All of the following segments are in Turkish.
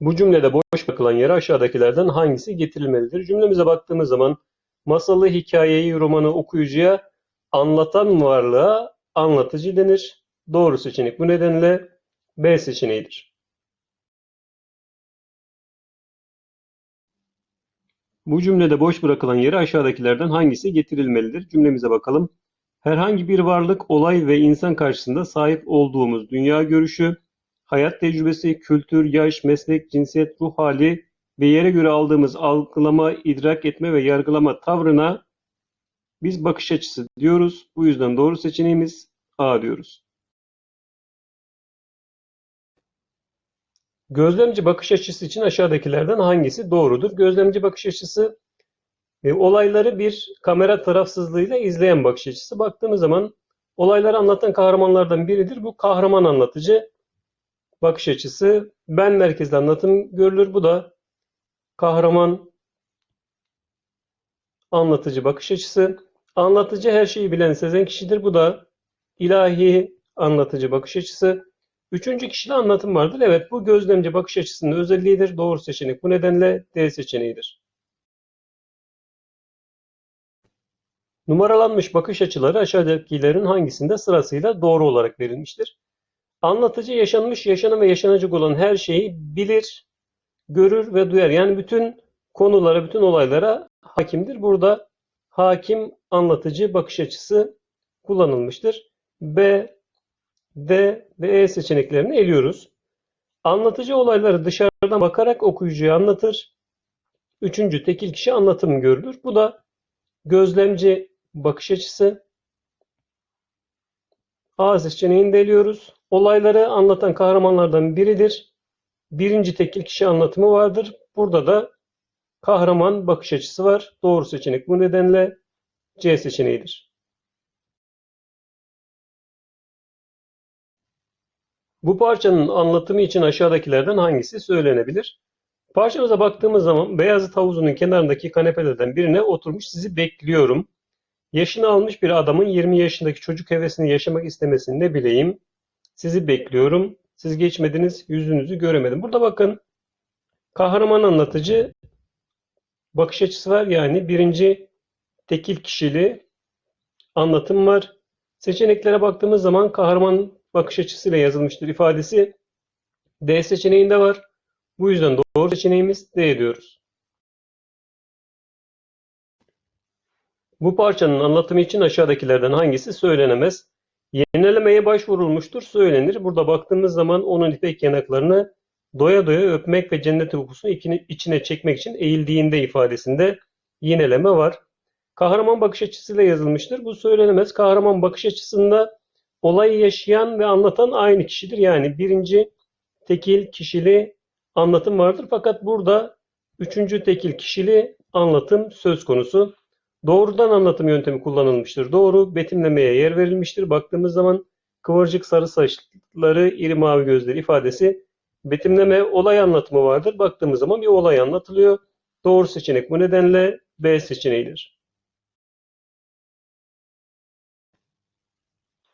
Bu cümlede boş bırakılan yere aşağıdakilerden hangisi getirilmelidir? Cümlemize baktığımız zaman masalı, hikayeyi, romanı okuyucuya anlatan varlığa anlatıcı denir. Doğru seçenek bu nedenle B seçeneğidir. Bu cümlede boş bırakılan yere aşağıdakilerden hangisi getirilmelidir? Cümlemize bakalım. Herhangi bir varlık, olay ve insan karşısında sahip olduğumuz dünya görüşü, hayat tecrübesi, kültür, yaş, meslek, cinsiyet, ruh hali ve yere göre aldığımız algılama, idrak etme ve yargılama tavrına biz bakış açısı diyoruz. Bu yüzden doğru seçeneğimiz A diyoruz. Gözlemci bakış açısı için aşağıdakilerden hangisi doğrudur? Gözlemci bakış açısı e, olayları bir kamera tarafsızlığıyla izleyen bakış açısı. Baktığımız zaman olayları anlatan kahramanlardan biridir. Bu kahraman anlatıcı bakış açısı. Ben merkezli anlatım görülür. Bu da kahraman anlatıcı bakış açısı. Anlatıcı her şeyi bilen sezen kişidir. Bu da ilahi anlatıcı bakış açısı. Üçüncü kişide anlatım vardır. Evet bu gözlemci bakış açısının özelliğidir. Doğru seçenek. Bu nedenle D seçeneğidir. Numaralanmış bakış açıları aşağıdakilerin hangisinde sırasıyla doğru olarak verilmiştir? Anlatıcı yaşanmış, yaşanan ve yaşanacak olan her şeyi bilir, görür ve duyar. Yani bütün konulara, bütün olaylara hakimdir. Burada hakim, anlatıcı bakış açısı kullanılmıştır. B, D ve E seçeneklerini eliyoruz. Anlatıcı olayları dışarıdan bakarak okuyucuya anlatır. Üçüncü tekil kişi anlatım görülür. Bu da gözlemci bakış açısı. A seçeneğini de eliyoruz. Olayları anlatan kahramanlardan biridir. Birinci tekil kişi anlatımı vardır. Burada da kahraman bakış açısı var. Doğru seçenek bu nedenle C seçeneğidir. Bu parçanın anlatımı için aşağıdakilerden hangisi söylenebilir? Parçamıza baktığımız zaman Beyazıt Havuzu'nun kenarındaki kanepelerden birine oturmuş sizi bekliyorum. Yaşını almış bir adamın 20 yaşındaki çocuk hevesini yaşamak istemesini ne bileyim. Sizi bekliyorum. Siz geçmediniz, yüzünüzü göremedim. Burada bakın kahraman anlatıcı bakış açısı var. Yani birinci tekil kişili anlatım var. Seçeneklere baktığımız zaman kahraman bakış açısıyla yazılmıştır ifadesi D seçeneğinde var. Bu yüzden doğru seçeneğimiz D diyoruz. Bu parçanın anlatımı için aşağıdakilerden hangisi söylenemez? Yenilemeye başvurulmuştur söylenir. Burada baktığımız zaman onun ipek yanaklarını doya doya öpmek ve cennet uykusunu içine çekmek için eğildiğinde ifadesinde yineleme var. Kahraman bakış açısıyla yazılmıştır. Bu söylenemez. Kahraman bakış açısında olayı yaşayan ve anlatan aynı kişidir. Yani birinci tekil kişili anlatım vardır. Fakat burada üçüncü tekil kişili anlatım söz konusu. Doğrudan anlatım yöntemi kullanılmıştır. Doğru betimlemeye yer verilmiştir. Baktığımız zaman kıvırcık sarı saçları, iri mavi gözleri ifadesi betimleme olay anlatımı vardır. Baktığımız zaman bir olay anlatılıyor. Doğru seçenek bu nedenle B seçeneğidir.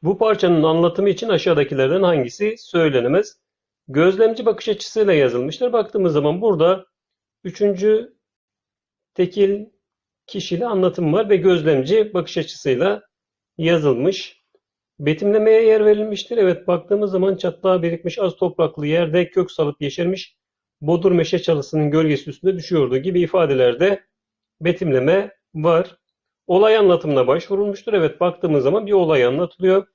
Bu parçanın anlatımı için aşağıdakilerden hangisi söylenemez? Gözlemci bakış açısıyla yazılmıştır. Baktığımız zaman burada üçüncü tekil kişili anlatım var ve gözlemci bakış açısıyla yazılmış. Betimlemeye yer verilmiştir. Evet baktığımız zaman çatlağa birikmiş az topraklı yerde kök salıp yeşermiş bodur meşe çalısının gölgesi üstünde düşüyordu gibi ifadelerde betimleme var. Olay anlatımına başvurulmuştur. Evet baktığımız zaman bir olay anlatılıyor.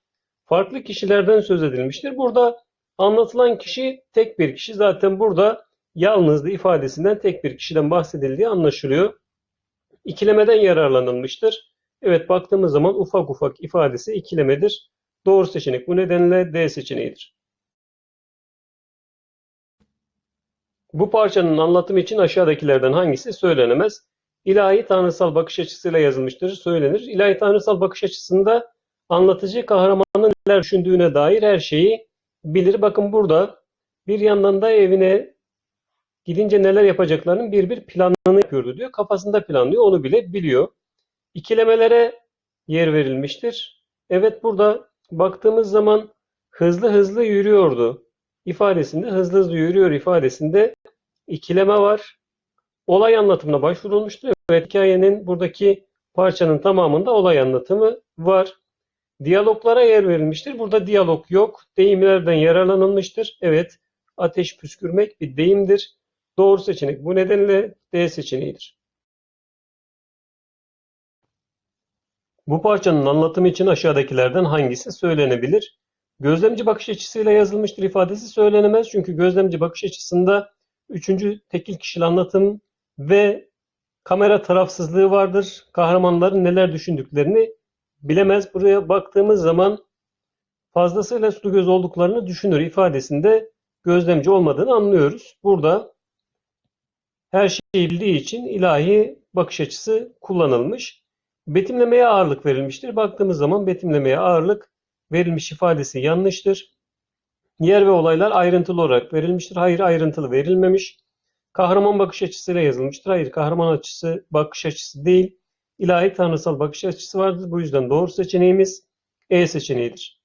Farklı kişilerden söz edilmiştir. Burada anlatılan kişi tek bir kişi. Zaten burada yalnızlığı ifadesinden tek bir kişiden bahsedildiği anlaşılıyor. İkilemeden yararlanılmıştır. Evet baktığımız zaman ufak ufak ifadesi ikilemedir. Doğru seçenek bu nedenle D seçeneğidir. Bu parçanın anlatımı için aşağıdakilerden hangisi söylenemez? İlahi tanrısal bakış açısıyla yazılmıştır, söylenir. İlahi tanrısal bakış açısında anlatıcı kahramanın neler düşündüğüne dair her şeyi bilir. Bakın burada bir yandan da evine gidince neler yapacaklarının bir bir planını yapıyordu diyor. Kafasında planlıyor, onu bile biliyor. İkilemelere yer verilmiştir. Evet burada baktığımız zaman hızlı hızlı yürüyordu ifadesinde, hızlı hızlı yürüyor ifadesinde ikileme var. Olay anlatımına başvurulmuştur. Evet, hikayenin buradaki parçanın tamamında olay anlatımı var. Diyaloglara yer verilmiştir. Burada diyalog yok. Deyimlerden yararlanılmıştır. Evet, ateş püskürmek bir deyimdir. Doğru seçenek bu nedenle D seçeneğidir. Bu parçanın anlatımı için aşağıdakilerden hangisi söylenebilir? Gözlemci bakış açısıyla yazılmıştır ifadesi söylenemez. Çünkü gözlemci bakış açısında üçüncü tekil kişili anlatım ve kamera tarafsızlığı vardır. Kahramanların neler düşündüklerini bilemez. Buraya baktığımız zaman fazlasıyla sulu göz olduklarını düşünür ifadesinde gözlemci olmadığını anlıyoruz. Burada her şeyi bildiği için ilahi bakış açısı kullanılmış. Betimlemeye ağırlık verilmiştir. Baktığımız zaman betimlemeye ağırlık verilmiş ifadesi yanlıştır. Yer ve olaylar ayrıntılı olarak verilmiştir. Hayır ayrıntılı verilmemiş. Kahraman bakış açısıyla yazılmıştır. Hayır kahraman açısı bakış açısı değil. İlahi tanrısal bakış açısı vardır. Bu yüzden doğru seçeneğimiz E seçeneğidir.